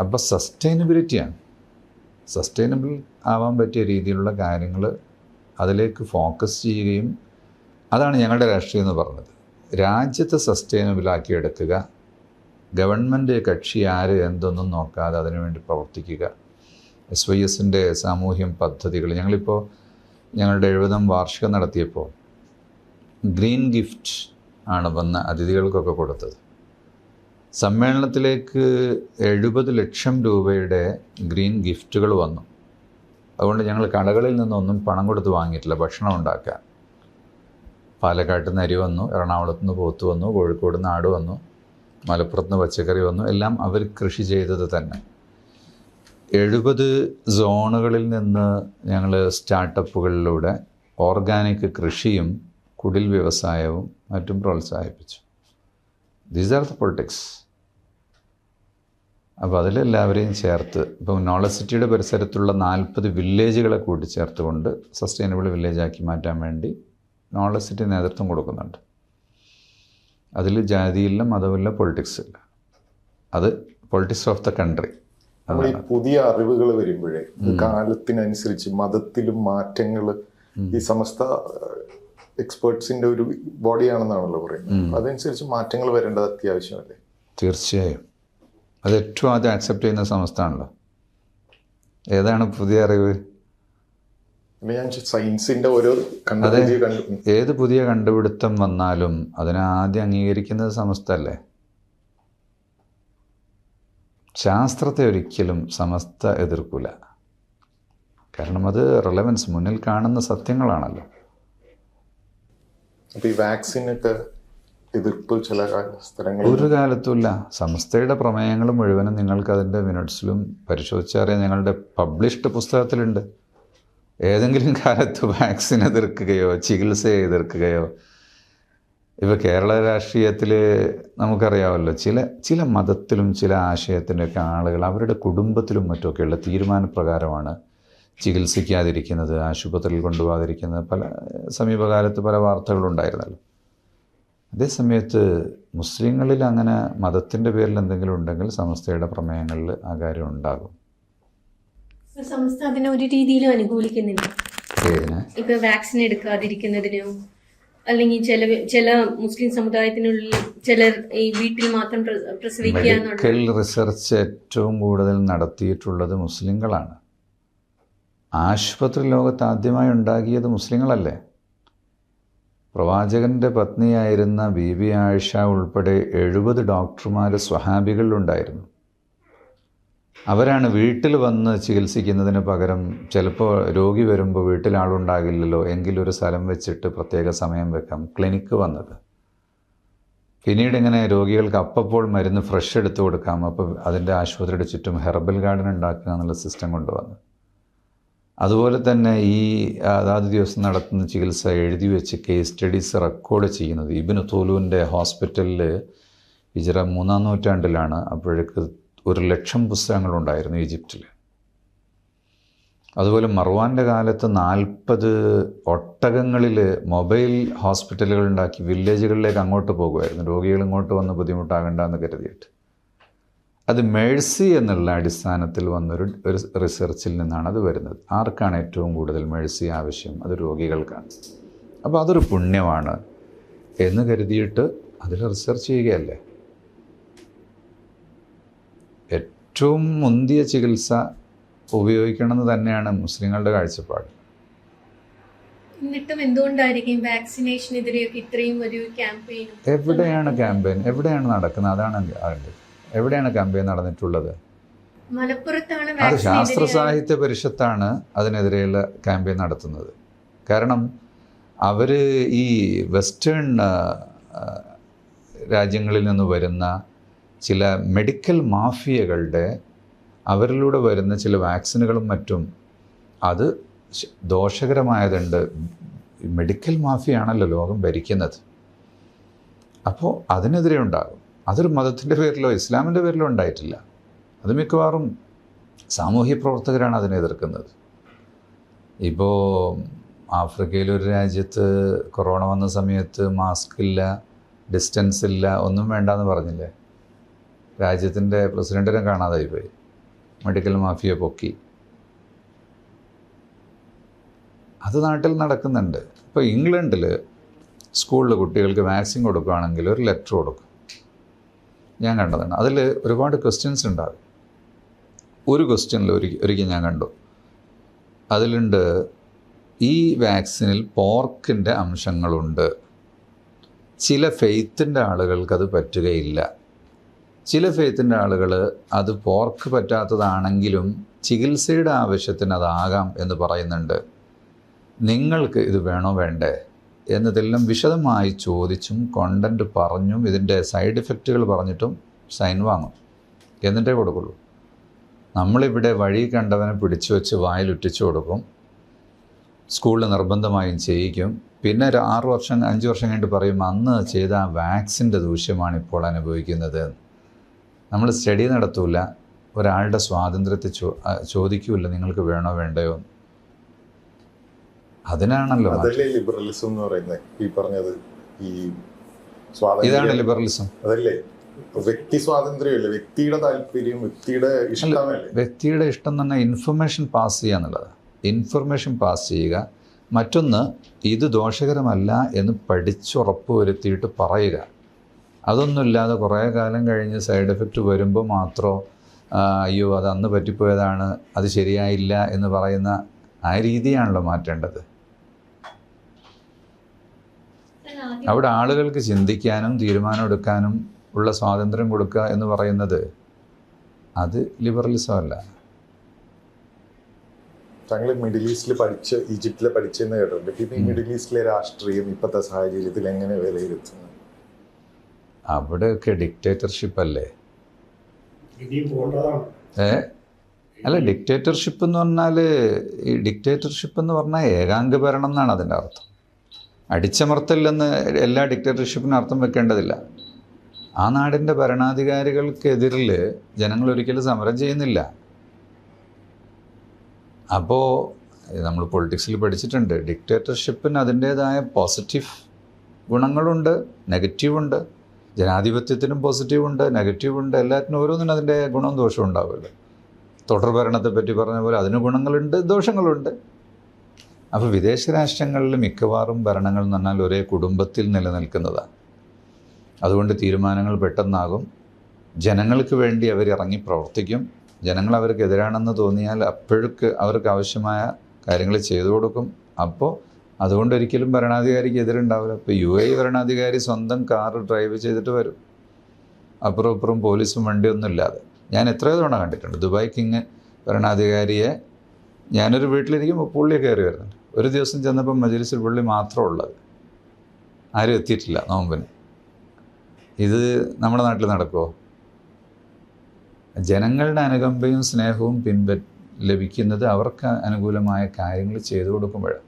അപ്പോൾ സസ്റ്റൈനബിലിറ്റിയാണ് സസ്റ്റൈനബിൾ ആവാൻ പറ്റിയ രീതിയിലുള്ള കാര്യങ്ങൾ അതിലേക്ക് ഫോക്കസ് ചെയ്യുകയും അതാണ് ഞങ്ങളുടെ രാഷ്ട്രീയം എന്ന് പറഞ്ഞത്. രാജ്യത്തെ സസ്റ്റൈനബിളാക്കി എടുക്കുക ഗവൺമെന്റ് കക്ഷി ആര് എന്തൊന്നും നോക്കാതെ അതിനുവേണ്ടി പ്രവർത്തിക്കുക എസ് വൈ എസിന്റെ സാമൂഹ്യം പദ്ധതികൾ. ഞങ്ങളിപ്പോൾ ഞങ്ങളുടെ എഴുപതാം വാർഷികം നടത്തിയപ്പോൾ ഗ്രീൻ ഗിഫ്റ്റ് ആണ് വന്ന അതിഥികൾക്കൊക്കെ കൊടുത്തത്. സമ്മേളനത്തിലേക്ക് എഴുപത് ലക്ഷം രൂപയുടെ ഗ്രീൻ ഗിഫ്റ്റുകൾ വന്നു. അതുകൊണ്ട് ഞങ്ങൾ കടകളിൽ നിന്നൊന്നും പണം കൊടുത്ത് വാങ്ങിയിട്ടില്ല ഭക്ഷണം ഉണ്ടാക്കാൻ. പാലക്കാട്ട് നിന്ന് അരി വന്നു എറണാകുളത്ത് നിന്ന് പോത്ത് വന്നു കോഴിക്കോട് നിന്ന് ആട് വന്നു മലപ്പുറത്ത് നിന്ന് പച്ചക്കറി വന്നു എല്ലാം അവർ കൃഷി ചെയ്തത് തന്നെ. എഴുപത് സോണുകളിൽ നിന്ന് ഞങ്ങൾ സ്റ്റാർട്ടപ്പുകളിലൂടെ ഓർഗാനിക് കൃഷിയും കുടിൽ വ്യവസായവും മറ്റും പ്രോത്സാഹിപ്പിച്ചു. ദീസ് ആർ ദ പൊളിറ്റിക്സ് അപ്പോൾ അതിലെല്ലാവരെയും ചേർത്ത് ഇപ്പം നോളജ് സിറ്റിയുടെ പരിസരത്തുള്ള നാൽപ്പത് വില്ലേജുകളെ കൂട്ടിച്ചേർത്തുകൊണ്ട് സസ്റ്റൈനബിൾ വില്ലേജാക്കി മാറ്റാൻ വേണ്ടി നോളജ് സിറ്റി നേതൃത്വം കൊടുക്കുന്നുണ്ട്. അതിൽ ജാതിയില്ല മതമില്ല പൊളിറ്റിക്സ് ഇല്ല. അത് പൊളിറ്റിക്സ് ഓഫ് ദ കൺട്രി നമ്മൾ ഈ പുതിയ അറിവുകൾ വരുമ്പോഴേ കാലത്തിനനുസരിച്ച് മതത്തിലും മാറ്റങ്ങൾ ഈ സമസ്ത എക്സ്പേർട്സിന്റെ ഒരു ബോഡിയാണെന്നാണല്ലോ പറയുന്നത്. അതനുസരിച്ച് മാറ്റങ്ങൾ വരേണ്ടത് അത്യാവശ്യമല്ലേ? തീർച്ചയായും. അത് ഏറ്റവും ആദ്യം അക്സെപ്റ്റ് ചെയ്യുന്ന സംസ്ഥാനമല്ലോ ഏതാണ് പുതിയ അറിവ്? സയൻസിന്റെ ഓരോ അതെ. ഏത് പുതിയ കണ്ടുപിടുത്തം വന്നാലും അതിനെ ആദ്യം അംഗീകരിക്കുന്നത് സമസ്തല്ലേ ശാസ്ത്രത്തെ ഒരിക്കലും സമസ്ത എതിർക്കൂല. കാരണം അത് റിലവൻസ് മുന്നിൽ കാണുന്ന സത്യങ്ങളാണല്ലോ. അപ്പോൾ ഈ വാക്സിനൊക്കെ എതിർപ്പ് ചില സ്ഥലങ്ങളിൽ ഒരു കാലത്തുമില്ല. സംസ്ഥയുടെ പ്രമേയങ്ങൾ മുഴുവനും നിങ്ങൾക്ക് അതിന്റെ മിനിറ്റ്സിലും പരിശോധിച്ചറിയാൻ ഞങ്ങളുടെ പബ്ലിഷ്ഡ് പുസ്തകത്തിലുണ്ട്. ഏതെങ്കിലും കാലത്ത് വാക്സിൻ എതിർക്കുകയോ ചികിത്സയെ എതിർക്കുകയോ ഇപ്പോൾ കേരള രാഷ്ട്രീയത്തിൽ നമുക്കറിയാമല്ലോ ചില ചില മതത്തിലും ചില ആശയത്തിന്റെയൊക്കെ ആളുകൾ അവരുടെ കുടുംബത്തിലും മറ്റുമൊക്കെയുള്ള തീരുമാനപ്രകാരമാണ് ചികിത്സിക്കാതിരിക്കുന്നത് ആശുപത്രിയിൽ കൊണ്ടുപോകാതിരിക്കുന്നത്. പല സമീപകാലത്ത് പല വാർത്തകളുണ്ടായിരുന്നല്ലോ. അതേസമയത്ത് മുസ്ലിങ്ങളിൽ അങ്ങനെ മതത്തിന്റെ പേരിൽ എന്തെങ്കിലും ഉണ്ടെങ്കിൽ സംസ്ഥയുടെ പ്രമേയങ്ങളിൽ ആ കാര്യം ഉണ്ടാകും. സംസ്ഥ അതിനെ ഒരു രീതിയിലും അനുകൂലിക്കുന്നില്ല. ഇപ്പൊ വാക്സിൻ എടുക്കാതിരിക്കുന്നതിനോ അല്ലെങ്കിൽ ചില ചില മുസ്ലിം സമുദായത്തിനുള്ളിൽ ചിലർ ഈ വീട്ടിൽ മാത്രം പ്ര- പ്രസവിക്കുക റിസർച്ച് ഏറ്റവും കൂടുതൽ നടത്തിയിട്ടുള്ളത് മുസ്ലിങ്ങളാണ്. ആശുപത്രി ലോകത്ത് ആദ്യമായി ഉണ്ടാക്കിയത് മുസ്ലിങ്ങളല്ലേ? പ്രവാചകന്റെ പത്നിയായിരുന്ന ബീബി ആയിഷ ഉൾപ്പെടെ എഴുപത് ഡോക്ടർമാർ സ്വഹാബികളിലുണ്ടായിരുന്നു. അവരാണ് വീട്ടിൽ വന്ന് ചികിത്സിക്കുന്നതിന് പകരം ചിലപ്പോൾ രോഗി വരുമ്പോൾ വീട്ടിൽ ആളുണ്ടാകില്ലല്ലോ എങ്കിലൊരു സ്ഥലം വെച്ചിട്ട് പ്രത്യേക സമയം വെക്കാം ക്ലിനിക്ക് വന്നത്. പിന്നീട് ഇങ്ങനെ രോഗികൾക്ക് അപ്പപ്പോൾ മരുന്ന് ഫ്രഷ് എടുത്തു കൊടുക്കാം അപ്പോൾ അതിന്റെ ആശുപത്രിയുടെ ചുറ്റും ഹെർബൽ ഗാർഡൻ ഉണ്ടാക്കുക എന്നുള്ള സിസ്റ്റം കൊണ്ടുവന്നു. അതുപോലെ തന്നെ ഈ അതാത് ദിവസം നടത്തുന്ന ചികിത്സ എഴുതി വെച്ച് കേസ് സ്റ്റഡീസ് റെക്കോർഡ് ചെയ്യുന്നത് ഇബിന് തോലുവിന്റെ ഹോസ്പിറ്റലിൽ ഇജറ മൂന്നാം നൂറ്റാണ്ടിലാണ്. അപ്പോഴേക്ക് ഒരു ലക്ഷം പുസ്തകങ്ങളുണ്ടായിരുന്നു ഈജിപ്തിൽ. അതുപോലെ മർവാന്റെ കാലത്ത് നാൽപ്പത് ഒട്ടകങ്ങളിൽ മൊബൈൽ ഹോസ്പിറ്റലുകൾ ഉണ്ടാക്കി വില്ലേജുകളിലേക്ക് അങ്ങോട്ട് പോകുമായിരുന്നു. രോഗികൾ ഇങ്ങോട്ട് വന്ന് ബുദ്ധിമുട്ടാകണ്ട എന്ന് കരുതിയിട്ട്. അത് മേഴ്സി എന്നുള്ള അടിസ്ഥാനത്തിൽ വന്നൊരു ഒരു റിസർച്ചിൽ നിന്നാണ് അത് വരുന്നത്. ആർക്കാണ് ഏറ്റവും കൂടുതൽ മേഴ്സി ആവശ്യം? അത് രോഗികൾക്കാണ്. അപ്പോൾ അതൊരു പുണ്യമാണ് എന്ന് കരുതിയിട്ട് അതിൽ റിസർച്ച് ചെയ്യുകയല്ലേ? ഏറ്റവും മുന്തിയ ചികിത്സ ഉപയോഗിക്കണമെന്ന് തന്നെയാണ് മുസ്ലിങ്ങളുടെ കാഴ്ചപ്പാട്. എന്നിട്ടും എന്തുകൊണ്ടായിരിക്കും വാക്സിനേഷനെതിരെയൊക്കെ ഇത്രയും ഒരു ക്യാമ്പയിൻ എവിടെയാണ് ക്യാമ്പയിൻ? എവിടെയാണ് നടക്കുന്നത്? അതാണ് അതിന്റെ എവിടെയാണ് ക്യാമ്പയിൻ നടന്നിട്ടുള്ളത്? മലപ്പുറത്താണ് അത് ശാസ്ത്ര സാഹിത്യ പരിഷത്താണ് അതിനെതിരെയുള്ള ക്യാമ്പയിൻ നടത്തുന്നത്. കാരണം അവർ ഈ വെസ്റ്റേൺ രാജ്യങ്ങളിൽ നിന്ന് വരുന്ന ചില മെഡിക്കൽ മാഫിയകളുടെ അവരിലൂടെ വരുന്ന ചില വാക്സിനുകളും മറ്റും അത് ദോഷകരമായതുണ്ട്. മെഡിക്കൽ മാഫിയാണല്ലോ ലോകം ഭരിക്കുന്നത്. അപ്പോൾ അതിനെതിരെ ഉണ്ടാകും. അതൊരു മതത്തിന്റെ പേരിലോ ഇസ്ലാമിന്റെ പേരിലോ ഉണ്ടായിട്ടില്ല. അത് മിക്കവാറും സാമൂഹ്യ പ്രവർത്തകരാണ് അതിനെ എതിർക്കുന്നത്. ഇപ്പോൾ ആഫ്രിക്കയിലെ ഒരു രാജ്യത്ത് കൊറോണ വന്ന സമയത്ത് മാസ്ക് ഇല്ല ഡിസ്റ്റൻസ് ഇല്ല ഒന്നും വേണ്ടെന്ന് പറഞ്ഞില്ലേ? രാജ്യത്തിന്റെ പ്രസിഡന്റിനെ കാണാതായി പോയി. മെഡിക്കൽ മാഫിയ പൊക്കി. അത് നാട്ടിൽ നടക്കുന്നുണ്ട്. ഇപ്പോൾ ഇംഗ്ലണ്ടിൽ സ്കൂളിൽ കുട്ടികൾക്ക് വാക്സിൻ കൊടുക്കുകയാണെങ്കിൽ ഒരു ലെറ്റർ കൊടുക്കും. ഞാൻ കണ്ടതാണ്. അതിൽ ഒരുപാട് ക്വസ്റ്റ്യൻസ് ഉണ്ടാകും. ഒരു ക്വസ്റ്റ്യനിൽ ഒരു ഒരിക്കൽ ഞാൻ കണ്ടു. അതിലുണ്ട് ഈ വാക്സിനിൽ പോർക്കിന്റെ അംശങ്ങളുണ്ട്. ചില ഫെയ്ത്തിന്റെ ആളുകൾക്ക് അത് പറ്റുകയില്ല. ചില ഫെയ്ത്തിന്റെ ആളുകൾ അത് പോർക്ക് പറ്റാത്തതാണെങ്കിലും ചികിത്സയുടെ ആവശ്യത്തിന് അതാകാം എന്ന് പറയുന്നുണ്ട്. നിങ്ങൾക്ക് ഇത് വേണോ വേണ്ടേ? എന്നതെല്ലാം വിശദമായി ചോദിച്ചും കോണ്ടന്റ് പറഞ്ഞും ഇതിന്റെ സൈഡ് ഇഫക്റ്റുകൾ പറഞ്ഞിട്ടും സൈൻ വാങ്ങും. എന്നിട്ടേ കൊടുക്കുള്ളൂ. നമ്മളിവിടെ വഴി കണ്ടവനെ പിടിച്ചു വെച്ച് വായിലുറ്റിച്ചു കൊടുക്കും. സ്കൂളിൽ നിർബന്ധമായും ചെയ്യിക്കും. പിന്നെ ഒരു ആറ് വർഷം അഞ്ച് വർഷം കഴിഞ്ഞിട്ട് പറയും അന്ന് ചെയ്ത ആ വാക്സിന്റെ ദൂഷ്യമാണ് ഇപ്പോൾ അനുഭവിക്കുന്നത്. നമ്മൾ സ്റ്റഡി നടത്തൂല. ഒരാളുടെ സ്വാതന്ത്ര്യത്തെ ചോ ചോദിക്കൂല നിങ്ങൾക്ക് വേണോ വേണ്ടയോ. അതിനാണല്ലോ അതല്ലേ ലിബറലിസം എന്ന് പറയുന്നത് ഈ പറഞ്ഞത് ഈ ഇതാണ് ലിബറലിസം അതല്ലേ? വ്യക്തി സ്വാതന്ത്ര്യമല്ലേ. വ്യക്തിയുടെ താല്പര്യം വ്യക്തിയുടെ ഇഷ്ടമല്ലേ? വ്യക്തിയുടെ ഇഷ്ടം എന്ന് പറഞ്ഞാൽ ഇൻഫർമേഷൻ പാസ് ചെയ്യുക എന്നുള്ളത്. ഇൻഫർമേഷൻ പാസ് ചെയ്യുക. മറ്റൊന്ന് ഇത് ദോഷകരമല്ല എന്ന് പഠിച്ചുറപ്പ് വരുത്തിയിട്ട് പറയുക. അതൊന്നുമില്ലാതെ കുറേ കാലം കഴിഞ്ഞ് സൈഡ് എഫക്റ്റ് വരുമ്പോൾ മാത്രം അയ്യോ അത് അന്ന് പറ്റിപ്പോയതാണ് അത് ശരിയായില്ല എന്ന് പറയുന്ന ആ രീതിയാണല്ലോ മാറ്റേണ്ടത്. അവിടെ ആളുകൾക്ക് ചിന്തിക്കാനും തീരുമാനം എടുക്കാനും ഉള്ള സ്വാതന്ത്ര്യം കൊടുക്കുക എന്ന് പറയുന്നത് അത് ലിബറലിസം അല്ല. താങ്കൾ മിഡിൽ ഈസ്റ്റിൽ പഠിച്ച് ഈജിപ്തിൽ പഠിച്ചെന്ന് കേട്ടിട്ടുണ്ട്. പിന്നെ മിഡിൽ ഈസ്റ്റിലെ രാഷ്ട്രീയം ഇപ്പോഴത്തെ സാഹചര്യത്തിൽ എങ്ങനെ വിലയിരുത്തുന്നു? അവിടെയൊക്കെ ഡിക്റ്റേറ്റർഷിപ്പ് അല്ലേ? ഏ? അല്ല ഡിക്റ്റേറ്റർഷിപ്പ് എന്ന് പറഞ്ഞാൽ ഈ ഡിക്റ്റേറ്റർഷിപ്പ് എന്ന് പറഞ്ഞാൽ ഏകാംഗ ഭരണം എന്നാണ് അതിന്റെ അർത്ഥം. അടിച്ചമർത്തലെന്ന് എല്ലാ ഡിക്റ്റേറ്റർഷിപ്പിനും അർത്ഥം വെക്കേണ്ടതില്ല. ആ നാടിന്റെ ഭരണാധികാരികൾക്കെതിരിൽ ജനങ്ങൾ ഒരിക്കലും സമരം ചെയ്യുന്നില്ല. അപ്പോൾ നമ്മൾ പൊളിറ്റിക്സിൽ പഠിച്ചിട്ടുണ്ട്. ഡിക്റ്റേറ്റർഷിപ്പിന് അതിന്റേതായ പോസിറ്റീവ് ഗുണങ്ങളുണ്ട് നെഗറ്റീവുണ്ട് ജനാധിപത്യത്തിനും പോസിറ്റീവുണ്ട് നെഗറ്റീവുണ്ട് എല്ലാറ്റിനും ഓരോന്നിനും അതിന്റെ ഗുണവും ദോഷവും ഉണ്ടാവുമല്ലോ. തുടർ ഭരണത്തെ പറ്റി പറഞ്ഞ പോലെ അതിന് ഗുണങ്ങളുണ്ട് ദോഷങ്ങളുണ്ട്. അപ്പോൾ വിദേശ രാഷ്ട്രങ്ങളിൽ മിക്കവാറും ഭരണങ്ങൾ എന്ന് പറഞ്ഞാൽ ഒരേ കുടുംബത്തിൽ നിലനിൽക്കുന്നതാണ്. അതുകൊണ്ട് തീരുമാനങ്ങൾ പെട്ടെന്നാകും. ജനങ്ങൾക്ക് വേണ്ടി അവർ ഇറങ്ങി പ്രവർത്തിക്കും. ജനങ്ങൾ അവർക്കെതിരാണെന്ന് തോന്നിയാൽ അപ്പോഴേക്ക് അവർക്ക് ആവശ്യമായ കാര്യങ്ങൾ ചെയ്തു കൊടുക്കും. അപ്പോൾ അതുകൊണ്ട് ഒരിക്കലും ഭരണാധികാരിക്ക് എതിരുണ്ടാവില്ല. അപ്പോൾ യു എ ഭരണാധികാരി സ്വന്തം കാർ ഡ്രൈവ് ചെയ്തിട്ട് വരും. അപ്പുറം ഇപ്പുറം പോലീസും വണ്ടിയൊന്നും ഇല്ലാതെ. ഞാൻ എത്രയോ തവണ കണ്ടിട്ടുണ്ട്. ദുബായ് കിങ് ഭരണാധികാരിയെ ഞാനൊരു വീട്ടിലിരിക്കുമ്പോൾ പുള്ളി കയറി വരുന്നുണ്ട്. ഒരു ദിവസം ചെന്നപ്പോൾ മജലിസിൽ പുള്ളി മാത്രമേ ഉള്ളത്. ആരും എത്തിയിട്ടില്ല നോമ്പിന്. ഇത് നമ്മുടെ നാട്ടിൽ നടക്കുമോ ജനങ്ങളുടെ അനുകമ്പയും സ്നേഹവും പിൻപ ലഭിക്കുന്നത് അവർക്ക് അനുകൂലമായ കാര്യങ്ങൾ ചെയ്തു കൊടുക്കുമ്പോഴാണ്